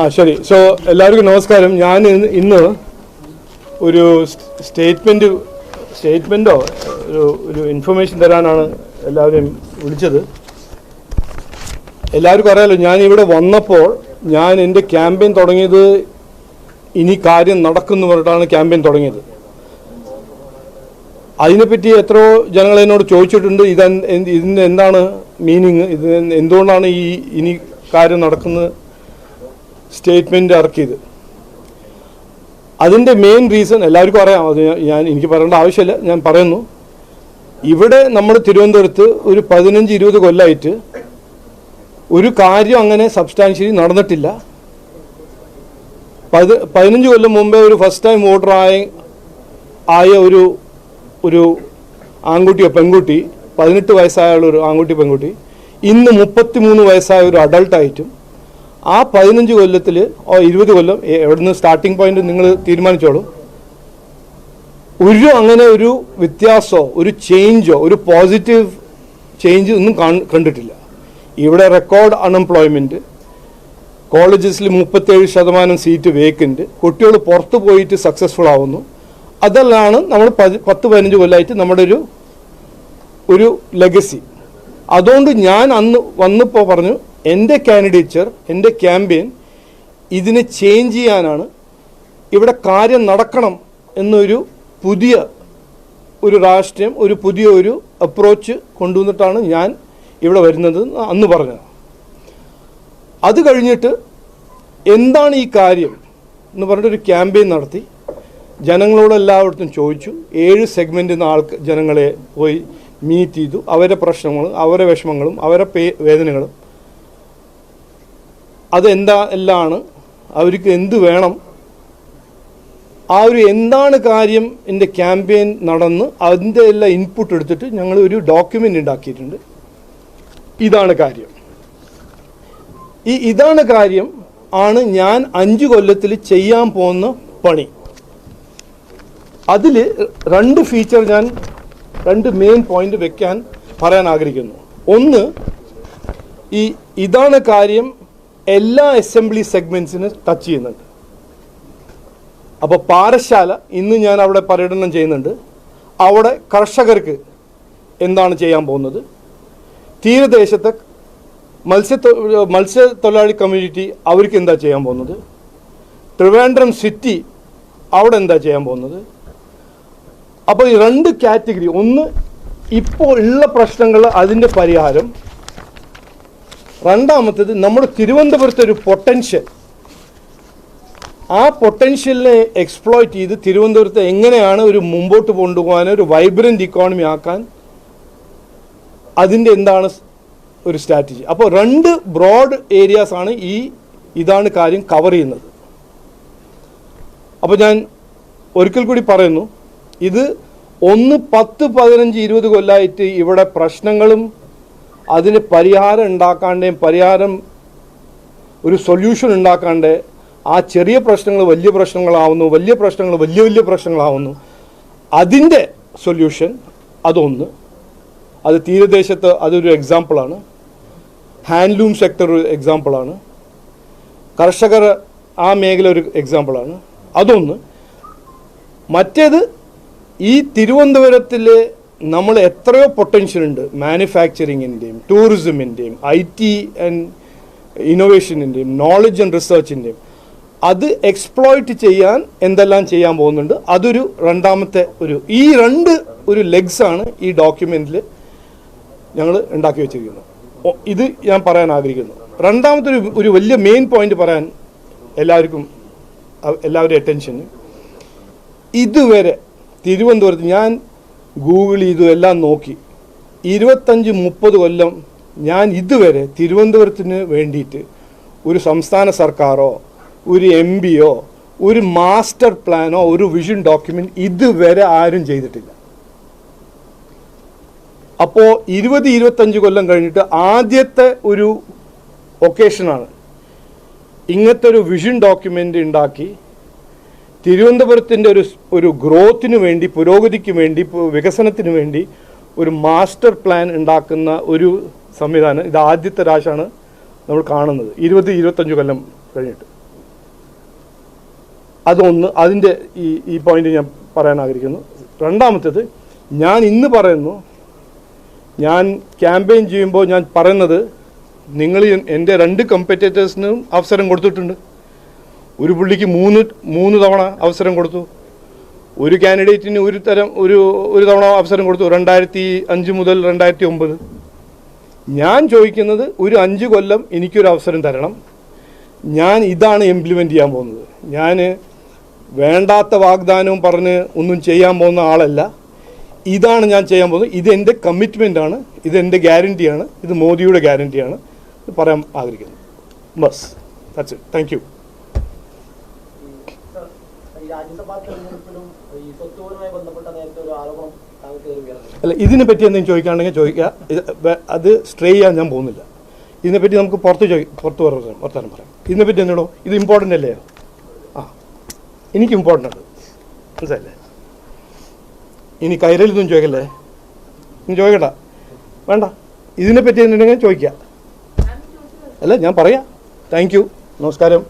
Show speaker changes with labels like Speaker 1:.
Speaker 1: ആ ശരി. സോ എല്ലാവർക്കും നമസ്കാരം. ഞാൻ ഇന്ന് ഒരു സ്റ്റേറ്റ്മെന്റ് സ്റ്റേറ്റ്മെന്റോ ഒരു ഒരു ഇൻഫർമേഷൻ തരാനാണ് എല്ലാവരെയും വിളിച്ചത്. എല്ലാവർക്കും അറിയാലോ ഞാൻ ഇവിടെ വന്നപ്പോൾ ഞാൻ എന്റെ ക്യാമ്പയിൻ തുടങ്ങിയത് ഇനി കാര്യം നടക്കുന്നു പറഞ്ഞിട്ടാണ് ക്യാമ്പയിൻ തുടങ്ങിയത്. അതിനെപ്പറ്റി എത്രയോ ജനങ്ങൾ എന്നോട് ചോദിച്ചിട്ടുണ്ട് ഇത് ഇതിന്റെ എന്താണ് മീനിങ് ഇത് എന്തുകൊണ്ടാണ് ഈ ഇനി കാര്യം നടക്കുന്നത് സ്റ്റേറ്റ്മെന്റ് ഇറക്കിയത് അതിന്റെ മെയിൻ റീസൺ എല്ലാവർക്കും അറിയാം. അത് ഞാൻ- എനിക്ക് പറയേണ്ട ആവശ്യമില്ല. ഞാൻ പറയുന്നു. ഇവിടെ നമ്മൾ തിരുവനന്തപുരത്ത് ഒരു പതിനഞ്ച് ഇരുപത് കൊല്ലമായിട്ട് ഒരു കാര്യം അങ്ങനെ സബ്സ്റ്റാൻഷ്യലി നടന്നിട്ടില്ല. പത് പതിനഞ്ച് കൊല്ലം മുമ്പേ ഒരു ഫസ്റ്റ് ടൈം വോട്ടർ ആയ ആയ ഒരു ഒരു ആൺകുട്ടിയോ പെൺകുട്ടി പതിനെട്ട് വയസ്സായ ഒരു ആൺകുട്ടി പെൺകുട്ടി ഇന്ന് മുപ്പത്തി മൂന്ന് വയസ്സായ ഒരു അഡൾട്ടായിട്ടും ആ പതിനഞ്ച് കൊല്ലത്തിൽ ഇരുപത് കൊല്ലം എവിടുന്ന് സ്റ്റാർട്ടിംഗ് പോയിന്റ് നിങ്ങൾ തീരുമാനിച്ചോളൂ. ഒരു അങ്ങനെ ഒരു വ്യത്യാസമോ ഒരു ചേഞ്ചോ ഒരു പോസിറ്റീവ് ചേഞ്ച് ഒന്നും കാണ്- കണ്ടിട്ടില്ല. ഇവിടെ റെക്കോർഡ് അൺഎംപ്ലോയ്മെന്റ് കോളേജസിൽ മുപ്പത്തേഴ് ശതമാനം സീറ്റ് വേക്കന്റ് കുട്ടികൾ പുറത്ത് പോയിട്ട് സക്സസ്ഫുൾ ആവുന്നു. അതെല്ലാം നമ്മൾ പതി- പത്ത് പതിനഞ്ച് കൊല്ലമായിട്ട് നമ്മുടെ ഒരു ഒരു ലെഗസി അതുകൊണ്ട് ഞാൻ അന്ന് വന്നപ്പോൾ പറഞ്ഞു എന്റെ കാൻഡിഡേച്ചർ എന്റെ ക്യാമ്പയിൻ ഇതിനെ ചേഞ്ച് ചെയ്യാനാണ് ഇവിടെ കാര്യം നടക്കണം എന്നൊരു പുതിയ ഒരു രാഷ്ട്രീയം ഒരു പുതിയ ഒരു അപ്രോച്ച് കൊണ്ടുവന്നിട്ടാണ് ഞാൻ ഇവിടെ വരുന്നത് അന്ന് പറഞ്ഞത്. അത് കഴിഞ്ഞിട്ട് എന്താണ് ഈ കാര്യം എന്ന് പറഞ്ഞിട്ടൊരു ക്യാമ്പയിൻ നടത്തി. ജനങ്ങളോട് എല്ലായിടത്തും ചോദിച്ചു. ഏഴ് സെഗ്മെന്റിൽ നിന്ന് ആൾക്ക് ജനങ്ങളെ പോയി മീറ്റ് ചെയ്തു. അവരുടെ പ്രശ്നങ്ങളും അവരുടെ വിഷമങ്ങളും അവരുടെ വേദനകളും അതെന്താ എല്ലാമാണ് അവർക്ക് എന്ത് വേണം? ആ ഒരു എന്താണ് കാര്യം എന്റെ ക്യാമ്പയിൻ നടന്ന് അതിന്റെ എല്ലാം ഇൻപുട്ട് എടുത്തിട്ട് ഞങ്ങൾ ഒരു ഡോക്യുമെന്റ് ഉണ്ടാക്കിയിട്ടുണ്ട്. ഇതാണ് കാര്യം. ഈ ഇതാണ് കാര്യം ആണ് ഞാൻ അഞ്ച് കൊല്ലത്തിൽ ചെയ്യാൻ പോകുന്ന പണി. അതിൽ രണ്ട് ഫീച്ചർ ഞാൻ രണ്ട് മെയിൻ പോയിന്റ് വെക്കാൻ പറയാൻ ആഗ്രഹിക്കുന്നു. ഒന്ന് ഈ ഇതാണ് കാര്യം എല്ലാ അസംബ്ലി സെഗ്മെന്റ്സിന് ടച്ച് ചെയ്യുന്നുണ്ട്. അപ്പോൾ പാറശാല ഇന്ന് ഞാൻ അവിടെ പര്യടനം ചെയ്യുന്നുണ്ട്. അവിടെ കർഷകർക്ക് എന്താണ് ചെയ്യാൻ പോകുന്നത്? തീരദേശത്തെ മത്സ്യ മത്സ്യത്തൊഴിലാളി കമ്മ്യൂണിറ്റി അവർക്ക് എന്താ ചെയ്യാൻ പോകുന്നത്? ട്രിവാൻഡ്രം സിറ്റി അവിടെ എന്താ ചെയ്യാൻ പോകുന്നത്? അപ്പോൾ ഈ രണ്ട് കാറ്റഗറി ഒന്ന് ഇപ്പോൾ ഉള്ള പ്രശ്നങ്ങൾ അതിന്റെ പരിഹാരം രണ്ടാമത്തേത് നമ്മുടെ തിരുവനന്തപുരത്തെ ഒരു പൊട്ടൻഷ്യൽ ആ പൊട്ടൻഷ്യലിനെ എക്സ്പ്ലോയിറ്റ് ചെയ്ത് തിരുവനന്തപുരത്തെ എങ്ങനെയാണ് ഒരു മുമ്പോട്ട് കൊണ്ടുപോകാൻ ഒരു വൈബ്രന്റ് ഇക്കോണമി ആക്കാൻ അതിന്റെ എന്താണ് ഒരു സ്ട്രാറ്റജി അപ്പോൾ രണ്ട് ബ്രോഡ് ഏരിയാസാണ് ഈ ഇതാണ് കാര്യം കവർ ചെയ്യുന്നത്. അപ്പോൾ ഞാൻ ഒരിക്കൽ കൂടി പറയുന്നു ഇത് ഒന്ന് പത്ത് പതിനഞ്ച് ഇരുപത് കൊല്ലമായിട്ട് ഇവിടെ പ്രശ്നങ്ങളും അതിന് പരിഹാരം ഉണ്ടാക്കാണ്ടേയും പരിഹാരം ഒരു സൊല്യൂഷൻ ഉണ്ടാക്കാണ്ട് ആ ചെറിയ പ്രശ്നങ്ങൾ വലിയ പ്രശ്നങ്ങളാവുന്നു വലിയ പ്രശ്നങ്ങൾ വലിയ വലിയ പ്രശ്നങ്ങളാവുന്നു. അതിന്റെ സൊല്യൂഷൻ അതൊന്ന്. അത് തീരദേശത്ത് അതൊരു എക്സാമ്പിളാണ് ഹാൻഡ്ലൂം സെക്ടർ ഒരു എക്സാമ്പിളാണ് കർഷകർ ആ മേഖല ഒരു എക്സാമ്പിളാണ് അതൊന്ന്. മറ്റേത് ഈ തിരുവനന്തപുരത്തിൽ നമ്മൾ എത്രയോ പൊട്ടൻഷ്യൽ ഉണ്ട് മാനുഫാക്ചറിങ്ങിന്റെയും ടൂറിസമിന്റെയും ഐ ടി ആൻഡ് ഇന്നോവേഷനിന്റെയും നോളജ് ആൻഡ് റിസർച്ചിന്റെയും അത് എക്സ്പ്ലോയിറ്റ് ചെയ്യാൻ എന്തെല്ലാം ചെയ്യാൻ പോകുന്നുണ്ട്? അതൊരു രണ്ടാമത്തെ ഒരു ഈ രണ്ട് ഒരു ലെഗ്സാണ് ഈ ഡോക്യുമെന്റിൽ ഞങ്ങൾ ഉണ്ടാക്കി വെച്ചിരിക്കുന്നത്. ഇത് ഞാൻ പറയാൻ ആഗ്രഹിക്കുന്നു. രണ്ടാമത്തെ ഒരു ഒരു വലിയ മെയിൻ പോയിന്റ് പറയാൻ എല്ലാവർക്കും എല്ലാവരുടെയും അറ്റൻഷന് ഇതുവരെ തിരുവനന്തപുരത്ത് ഞാൻ ഗൂഗിൾ ചെയ്തു എല്ലാം നോക്കി. ഇരുപത്തഞ്ച് മുപ്പത് കൊല്ലം ഞാൻ ഇതുവരെ തിരുവനന്തപുരത്തിന് വേണ്ടിയിട്ട് ഒരു സംസ്ഥാന സർക്കാരോ ഒരു എം ഒരു മാസ്റ്റർ പ്ലാനോ ഒരു വിഷൻ ഡോക്യുമെന്റ് ഇതുവരെ ആരും ചെയ്തിട്ടില്ല. അപ്പോൾ ഇരുപത് ഇരുപത്തഞ്ച് കൊല്ലം കഴിഞ്ഞിട്ട് ആദ്യത്തെ ഒരു ഒക്കേഷനാണ് ഇങ്ങനത്തെ ഒരു വിഷൻ ഡോക്യുമെന്റ് ഉണ്ടാക്കി തിരുവനന്തപുരത്തിന്റെ ഒരു ഒരു ഗ്രോത്തിന് വേണ്ടി പുരോഗതിക്ക് വേണ്ടി വികസനത്തിന് വേണ്ടി ഒരു മാസ്റ്റർ പ്ലാൻ ഉണ്ടാക്കുന്ന ഒരു സംവിധാനം ഇത് ആദ്യത്തെ രാശാണ് നമ്മൾ കാണുന്നത്. ഇരുപത് ഇരുപത്തഞ്ച് കൊല്ലം കഴിഞ്ഞിട്ട്. അതൊന്ന് അതിന്റെ ഈ ഈ പോയിന്റ് ഞാൻ പറയാൻ ആഗ്രഹിക്കുന്നു. രണ്ടാമത്തേത് ഞാൻ ഇന്ന് പറയുന്നു ഞാൻ ക്യാമ്പയിൻ ചെയ്യുമ്പോൾ ഞാൻ പറയുന്നത് നിങ്ങൾ എന്റെ രണ്ട് കമ്പറ്റേറ്റേഴ്സിനും അവസരം കൊടുത്തിട്ടുണ്ട്. ഒരു പുള്ളിക്ക് മൂന്ന് മൂന്ന് തവണ അവസരം കൊടുത്തു. ഒരു കാൻഡിഡേറ്റിന് ഒരു തരം ഒരു ഒരു തവണ അവസരം കൊടുത്തു. രണ്ടായിരത്തി അഞ്ച് മുതൽ രണ്ടായിരത്തി ഒമ്പത്. ഞാൻ ചോദിക്കുന്നത് ഒരു അഞ്ച് കൊല്ലം എനിക്കൊരു അവസരം തരണം. ഞാൻ ഇതാണ് ഇംപ്ലിമെന്റ് ചെയ്യാൻ പോകുന്നത്. ഞാൻ വേണ്ടാത്ത വാഗ്ദാനവും പറഞ്ഞ് ഒന്നും ചെയ്യാൻ പോകുന്ന ആളല്ല. ഇതാണ് ഞാൻ ചെയ്യാൻ പോകുന്നത്. ഇതെന്റെ കമ്മിറ്റ്മെന്റാണ് കമ്മിറ്റ്മെന്റ് ആണ്. ഇത് മോദിയുടെ ഇത് പറയാൻ ആഗ്രഹിക്കുന്നു. ബസ് ദാറ്റ്സ് ഇറ്റ് താങ്ക് അല്ല ഇതിനെ പറ്റി എന്തെങ്കിലും ചോദിക്കാണെങ്കിൽ ചോദിക്കുക. അത് സ്ട്രേ ചെയ്യാൻ ഞാൻ പോകുന്നില്ല. ഇതിനെപ്പറ്റി നമുക്ക് പുറത്ത് ചോദി പുറത്ത് പറയാം വർത്തമാനം പറയാം. ഇതിനെപ്പറ്റി എന്തിനോ ഇത് ഇമ്പോർട്ടന്റ് അല്ലേ? ആ എനിക്ക് ഇമ്പോർട്ടന്റ് ആണ്. മനസ്സിലല്ലേ ഇനി കൈരളിതൊന്നും ചോദിക്കല്ലേ? ഇനി ചോദിക്കണ്ട. വേണ്ട. ഇതിനെപ്പറ്റി എന്തുണ്ടെങ്കിൽ ചോദിക്കുക. അല്ല ഞാൻ പറയാം. താങ്ക് യു നമസ്കാരം.